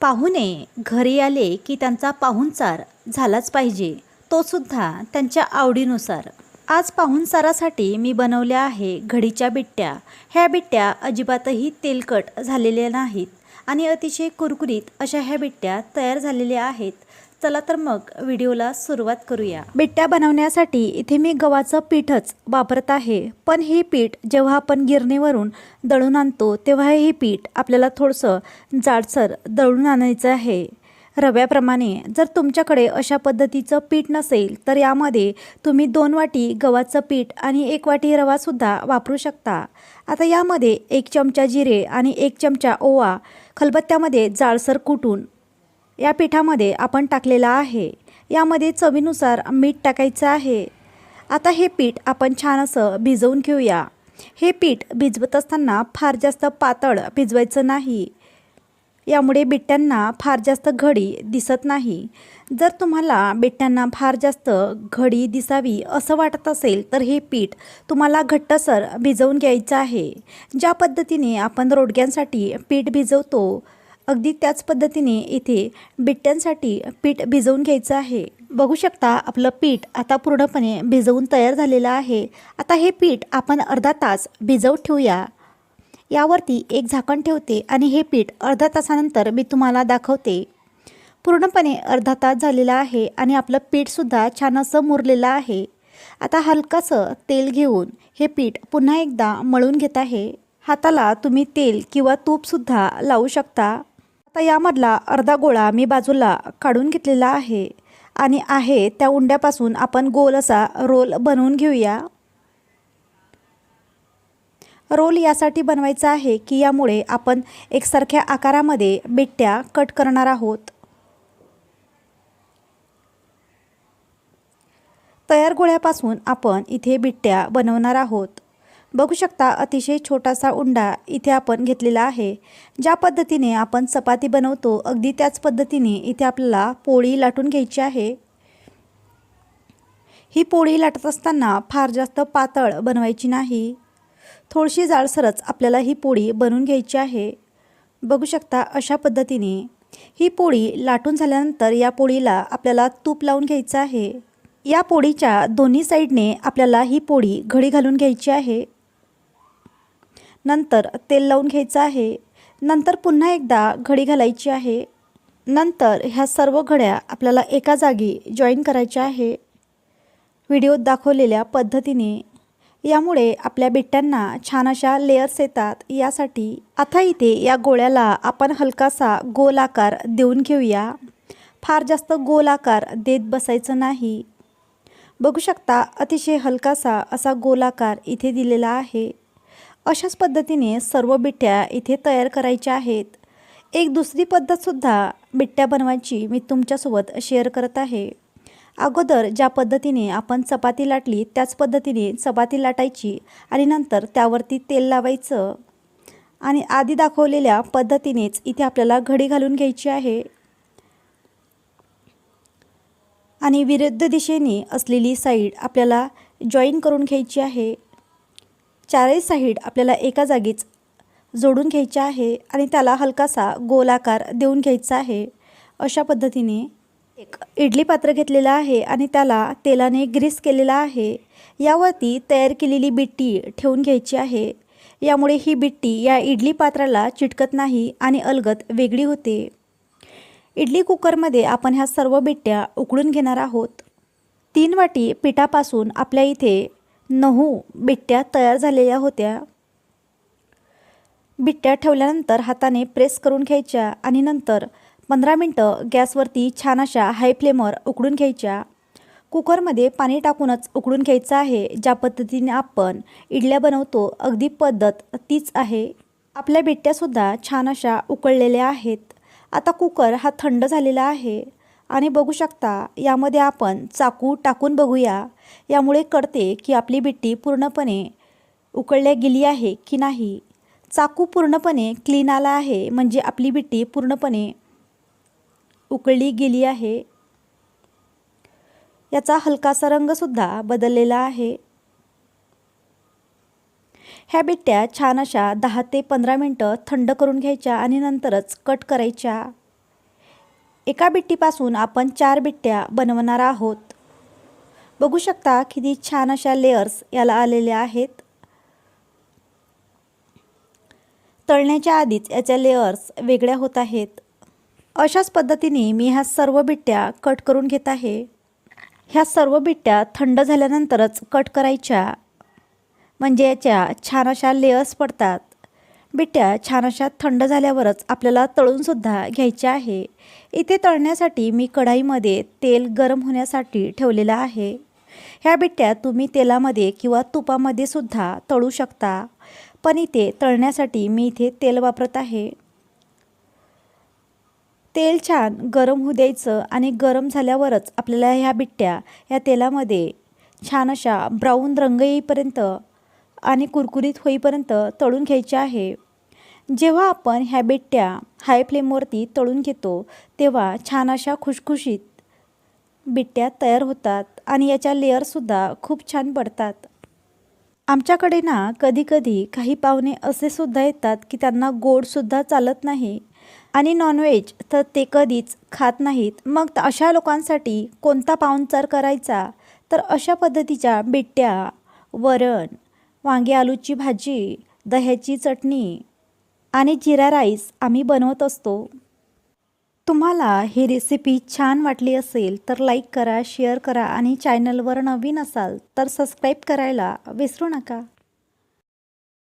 पाहुणे घरी आले की त्यांचा पाहुणचार झालाच पाहिजे. तो सुद्धा त्यांच्या आवडीनुसार. आज पाहुणचारासाठी मी बनवल्या आहे घडीच्या बिट्ट्या. ह्या बिट्ट्या अजिबातही तेलकट झालेल्या नाहीत आणि अतिशय कुरकुरीत अशा ह्या बिट्ट्या तयार झालेल्या आहेत. चला तर मग व्हिडिओला सुरुवात करूया. बिट्ट्या बनवण्यासाठी इथे मी गव्हाचं पीठच वापरत आहे. पण हे पीठ जेव्हा आपण गिरणीवरून दळून आणतो तेव्हा हे पीठ आपल्याला थोडंसं जाडसर दळून आणायचं आहे. रव्याप्रमाणे जर तुमच्याकडे अशा पद्धतीचं पीठ नसेल तर यामध्ये तुम्ही दोन वाटी गव्हाचं पीठ आणि एक वाटी रवासुद्धा वापरू शकता. आता यामध्ये एक चमचा जिरे आणि एक चमचा ओवा खलबत्त्यामध्ये जाळसर कुटून या पिठामध्ये आपण टाकलेला आहे. यामध्ये चवीनुसार मीठ टाकायचं आहे. आता हे पीठ आपण छान असं भिजवून घेऊया. हे पीठ भिजवत असताना फार जास्त पातळ भिजवायचं नाही. यामुळे बिट्ट्यांना फार जास्त घडी दिसत नाही. जर तुम्हाला बिट्ट्यांना फार जास्त घडी दिसावी असं वाटत असेल तर हे पीठ तुम्हाला घट्टसर भिजवून घ्यायचं आहे. ज्या पद्धतीने आपण रोडग्यांसाठी पीठ भिजवतो अगदी त्याच पद्धतीने इथे बिट्ट्यांसाठी पीठ भिजवून घ्यायचं आहे. बघू शकता आपलं पीठ आता पूर्णपणे भिजवून तयार झालेलं आहे. आता हे पीठ आपण अर्धा तास भिजवत ठेवूया. यावरती एक झाकण ठेवते आणि हे पीठ अर्धा तासानंतर मी तुम्हाला दाखवते. पूर्णपणे अर्धा तास झालेला आहे आणि आपलं पीठसुद्धा छान असं मुरलेलं आहे. आता हलकासं तेल घेऊन हे पीठ पुन्हा एकदा मळून घेत आहे. हाताला तुम्ही तेल किंवा तूपसुद्धा लावू शकता. आता यामधला अर्धा गोळा मी बाजूला काढून घेतलेला आहे. आणि आहे त्या उंड्यापासून आपण गोल असा रोल बनवून घेऊया. रोल यासाठी बनवायचा आहे की यामुळे आपण एकसारख्या आकारामध्ये बिट्ट्या कट करणार आहोत. तयार गोळ्यापासून आपण इथे बिट्ट्या बनवणार आहोत. बघू शकता अतिशय छोटासा उंडा इथे आपण घेतलेला आहे. ज्या पद्धतीने आपण चपाती बनवतो अगदी त्याच पद्धतीने इथे आपल्याला पोळी लाटून घ्यायची आहे. ही पोळी लाटत असताना फार जास्त पातळ बनवायची नाही. थोडीशी जाडसरच आपल्याला ही पोळी बनवून घ्यायची आहे. बघू शकता अशा पद्धतीने ही पोळी लाटून झाल्यानंतर या पोळीला आपल्याला तूप लावून घ्यायचं आहे. या पोळीच्या दोन्ही साईडने आपल्याला ही पोळी घडी घालून घ्यायची आहे. नंतर तेल लावून घ्यायचं आहे. नंतर पुन्हा एकदा घडी घालायची आहे. नंतर ह्या सर्व घड्या आपल्याला एका जागी जॉईन करायच्या आहे. व्हिडिओत दाखवलेल्या पद्धतीने. यामुळे आपल्या बिट्ट्यांना छान अशा लेयर्स येतात. यासाठी आता इथे या गोळ्याला आपण हलकासा गोल आकार देऊन घेऊया. फार जास्त गोल आकार देत बसायचं नाही. बघू शकता अतिशय हलकासा असा गोलाकार इथे दिलेला आहे. अशाच पद्धतीने सर्व बिट्ट्या इथे तयार करायच्या आहेत. एक दुसरी पद्धतसुद्धा बिट्ट्या बनवायची मी तुमच्यासोबत शेअर करत आहे. अगोदर ज्या पद्धतीने आपण चपाती लाटली त्याच पद्धतीने चपाती लाटायची आणि नंतर त्यावरती तेल लावायचं. आणि आधी दाखवलेल्या पद्धतीनेच इथे आपल्याला घडी घालून घ्यायची आहे. आणि विरुद्ध दिशेने असलेली साईड आपल्याला जॉईन करून घ्यायची आहे. चारही साईड आपल्याला एका जागीच जोडून घ्यायचे आहे आणि त्याला हलकासा गोलाकार देऊन घ्यायचा आहे. अशा पद्धतीने एक इडली पात्र घेतलेलं आहे आणि त्याला तेलाने ग्रीस केलेला आहे. यावरती तयार केलेली बिट्टी ठेवून घ्यायची आहे. यामुळे ही बिट्टी या इडली पात्राला चिटकत नाही आणि अलगत वेगळी होते. इडली कुकरमध्ये आपण ह्या सर्व बिट्ट्या उकळून घेणार आहोत. तीन वाटी पिठापासून आपल्या इथे नऊ बिट्ट्या तयार झालेल्या होत्या. बिट्ट्या ठेवल्यानंतर हाताने प्रेस करून घ्यायच्या आणि नंतर पंधरा मिनटं गॅसवरती छान अशा हाय फ्लेमवर उकडून घ्यायच्या. कुकरमध्ये पाणी टाकूनच उकडून घ्यायचं आहे. ज्या पद्धतीने आपण इडल्या बनवतो अगदी पद्धत तीच आहे. आपल्या बिट्ट्यासुद्धा छान अशा उकळलेल्या आहेत. आता कुकर हा थंड झालेला आहे. आणि बघू शकता यामध्ये आपण चाकू टाकून बघूया. यामुळे कळते की आपली बिट्टी पूर्णपणे उकळल्या गेली आहे की नाही. चाकू पूर्णपणे क्लीन आला आहे म्हणजे आपली बिट्टी पूर्णपणे उकळली गेली आहे. याचा हलकासा रंगसुद्धा बदललेला आहे. ह्या बिट्ट्या छान अशा दहा ते पंधरा मिनटं थंड करून घ्यायच्या आणि नंतरच कट करायच्या. एका बिट्टीपासून आपण चार बिट्ट्या बनवणार आहोत. बघू शकता किती छान अशा लेयर्स याला आलेल्या आहेत. तळण्याच्या आधीच याच्या लेयर्स वेगळ्या होत आहेत. अशाच पद्धतीने मी ह्या सर्व बिट्ट्या कट करून घेत आहे. ह्या सर्व बिट्ट्या थंड झाल्यानंतरच कट करायच्या. म्हणजे याच्या छान अशा लेयर्स पडतात. बिट्ट्या छान अशा थंड झाल्यावरच आपल्याला तळूनसुद्धा घ्यायच्या आहे. इथे तळण्यासाठी मी कढाईमध्ये तेल गरम होण्यासाठी ठेवलेलं आहे. ह्या बिट्ट्या तुम्ही तेलामध्ये किंवा तुपामध्ये सुद्धा तळू शकता. पण इथे तळण्यासाठी मी इथे तेल वापरत आहे. तेल छान गरम होऊ द्यायचं आणि गरम झाल्यावरच आपल्याला ह्या बिट्ट्या या तेलामध्ये छान अशा ब्राऊन रंग येईपर्यंत आणि कुरकुरीत होईपर्यंत तळून घ्यायचे आहे. जेव्हा आपण ह्या बिट्ट्या हाय फ्लेमवरती तळून घेतो तेव्हा छान अशा खुशखुशीत बिट्ट्या तयार होतात आणि याच्या लेअरसुद्धा खूप छान पडतात. आमच्याकडे ना कधीकधी काही पाहुणे असे सुद्धा येतात की त्यांना गोडसुद्धा चालत नाही आणि नॉनव्हेज तर ते कधीच खात नाहीत. मग अशा लोकांसाठी कोणता पाहुणचार करायचा? तर अशा पद्धतीच्या बिट्ट्या वरण वांगे आलूची भाजी दह्याची चटणी आणि जिरा राईस आम्ही बनवत असतो. तुम्हाला ही रेसिपी छान वाटली असेल तर लाईक करा शेअर करा आणि चॅनलवर नवीन असाल तर सबस्क्राईब करायला विसरू नका.